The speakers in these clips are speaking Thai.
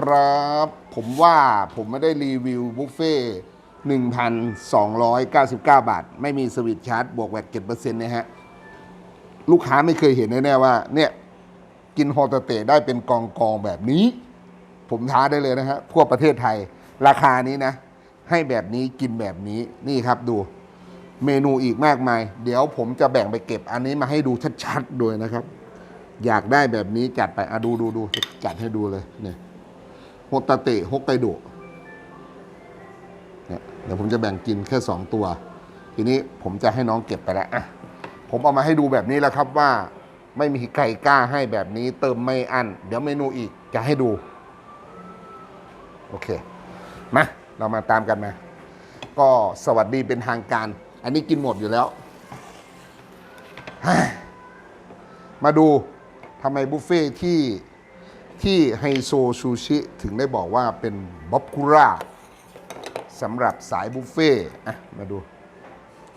ครับผมว่าผมไม่ได้รีวิวบุฟเฟ่1,299 บาท ไม่มีสวิตชาร์จบวกแวดเจ็ดเปอร์เซ็นต์นะฮะ ลูกค้าไม่เคยเห็นแน่ๆว่า เนี่ย กินฮอตเตะได้เป็นกองกองๆแบบนี้ ผมท้าได้เลยนะฮะทั่วประเทศไทย ราคานี้นะ ให้แบบนี้กินแบบนี้นี่ครับดู เมนูอีกมากมาย เดี๋ยวผมจะแบ่งไปเก็บอันนี้มาให้ดูชัดๆด้วยนะครับ อยากได้แบบนี้จัดไปอะดูดูดูจัดให้ดูเลยเนี่ย โฮตาเตะฮกไกโดะเนี่ยเดี๋ยวผมจะแบ่งกินแค่สองตัว ทีนี้ผมจะให้น้องเก็บไปแล้วอะผมเอามาให้ดูแบบนี้แล้วครับว่า ไม่มีใครกล้าให้แบบนี้ เติมไม่อั้นเดี๋ยวเมนูอีกจะให้ดู โอเค มา เรามาตามกันมา ก็สวัสดีเป็นทางการ อันนี้กินหมดอยู่แล้ว มาดูทำไมบุฟเฟ่ที่ ที่ไฮโซซูชิถึงได้บอกว่าเป็นบ๊อบคุร่าสำหรับสายบุฟเฟ่อะมาดู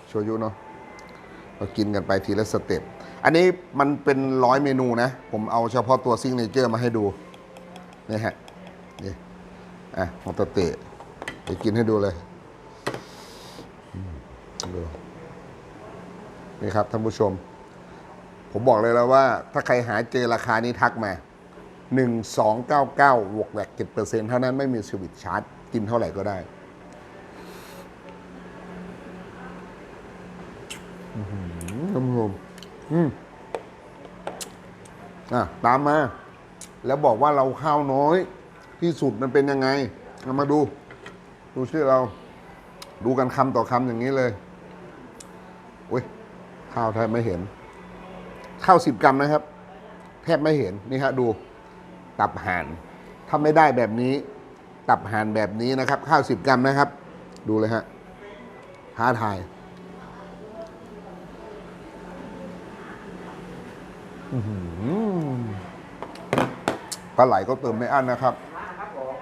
โชยุเนาะเรากินกันไปทีละสเต็ป อันนี้มันเป็นร้อยเมนูนะ ผมเอาเฉพาะตัวซิงเนเจอร์มาให้ดูนี่ฮะนี่อะโฮตเตะเดี๋ยวกินให้ดูเลยดูนี่ครับท่านผู้ชม ผมบอกเลยแล้วว่า ถ้าใครหาเจอราคานี้ทักมา 1299บวกแหวก7%เท่านั้นไม่มีสวิตชาร์จ กินเท่าไหร่ก็ได้หอท่านผู้ชมอืมอะตามมา แล้วบอกว่าเราข้าวน้อย ที่สุดมันเป็นยังไงเอามาดู ดูชื่อเรา ดูกันคำต่อคำอย่างนี้เลยอุ้ยข้าวแทบไม่เห็น ข้าวสิบกรัมนะครับ แทบไม่เห็นนี่ฮะดู ตับห่านถ้าไม่ได้แบบนี้ ตับห่านแบบนี้นะครับ ข้าวสิบกรัมนะครับ ดูเลยฮะท้าทายปลาไหลก็เติมไม่อั้นนะครับ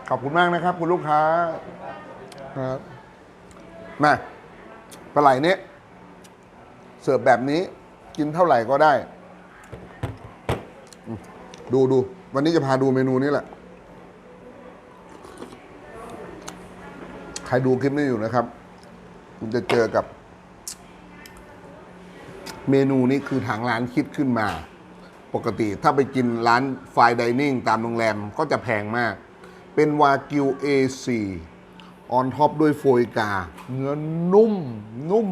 ขอบคุณมากนะครับ คุณลูกค้าครับมาปลาไหลเนี้ยเสิร์ฟแบบนี้ กินเท่าไหร่ก็ได้ ดูดู วันนี้จะพาดูเมนูนี้แหละ ใครดูคลิปนี้อยู่นะครับ คุณจะเจอกับ เมนูนี้คือทางร้านคิดขึ้นมา ปกติถ้าไปกินร้านไฟดิเนิ่งตามโรงแรมก็จะแพงมาก เป็นวากิว A4 ออนท็อปด้วยโฟยกา เนื้อนุ่ม นุ่ม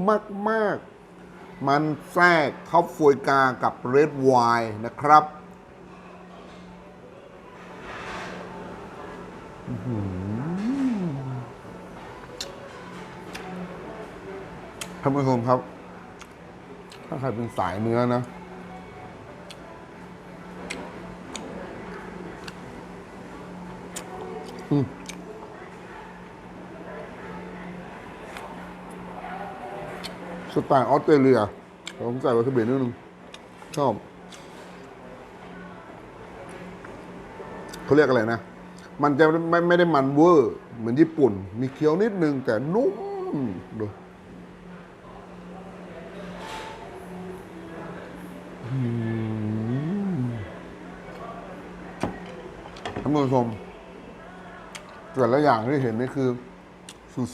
มาก ๆ มันแทรกท็อปโฟยกากับเรดไวน์นะครับอื้อหือ ท่านผู้ชมครับ ถ้าใครเป็นสายเนื้อนะสไตล์ออสเตรเลียผมใส่วาซาบินิดนึงชอบเขาเรียกอะไรนะ มันจะไม่ไม่ได้มันเวอร์เหมือนญี่ปุ่น มีเคี้ยวนิดนึงแต่นุ่มดูอืมท่านผู้ชมแต่ละอย่างที่เห็นนี่คือ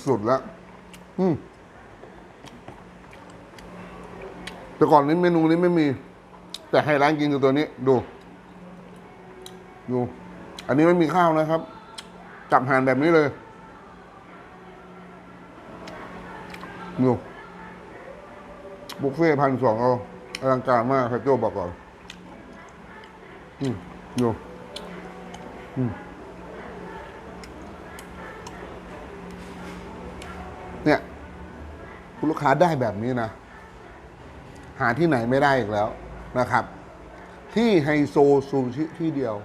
สุดๆแล้วอืมแต่ก่อนนี้เมนูนี้ไม่มี แต่ให้ร้านกินคือตัวนี้ ดู ดู อันนี้ไม่มีข้าวนะครับ จับหานแบบนี้เลยดูบุฟเฟ่พันสองเอาอลังการมากครับโจบอกก่อนอืมดูอืมเนี่ยคุณลูกค้าได้แบบนี้นะ หาที่ไหนไม่ได้อีกแล้วนะครับ ที่ไฮโซซูชิที่เดียว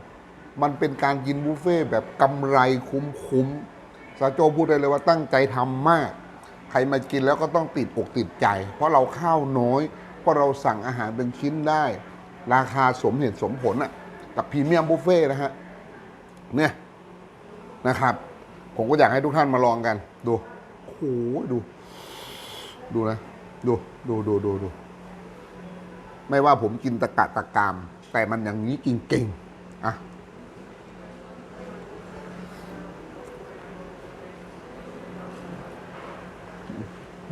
มันเป็นการกินบุฟเฟ่ต์แบบกำไรคุ้มๆสาโจพูดได้เลยว่าตั้งใจทำมาก ใครมากินแล้วก็ต้องติดอกติดใจ เพราะเราข้าวน้อย เพราะเราสั่งอาหารเป็นชิ้นได้ ราคาสมเหตุสมผลอะกับพรีเมียมบุฟเฟ่ต์นะฮะเนี่ยนะครับ ผมก็อยากให้ทุกท่านมาลองกัน ดูโอ้โหดู ดูนะ ดูดูดูดูดูไม่ว่าผมกินตะกะตะกาม แต่มันอย่างนี้จริงๆอะ อะ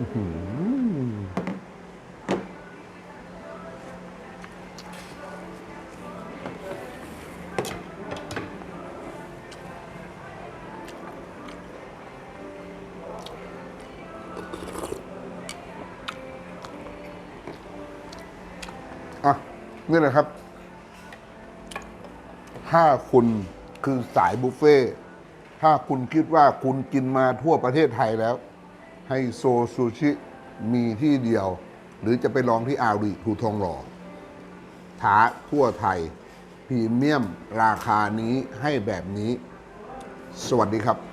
นี่แหละครับ ถ้าคุณคือสายบุฟเฟ่ถ้าคุณคิดว่าคุณกินมาทั่วประเทศไทยแล้ว ให้โซซูชิมีที่เดียว หรือจะไปลองที่อารีภูทองหล่อท้าทั่วไทยพรีเมียมราคานี้ให้แบบนี้ สวัสดีครับ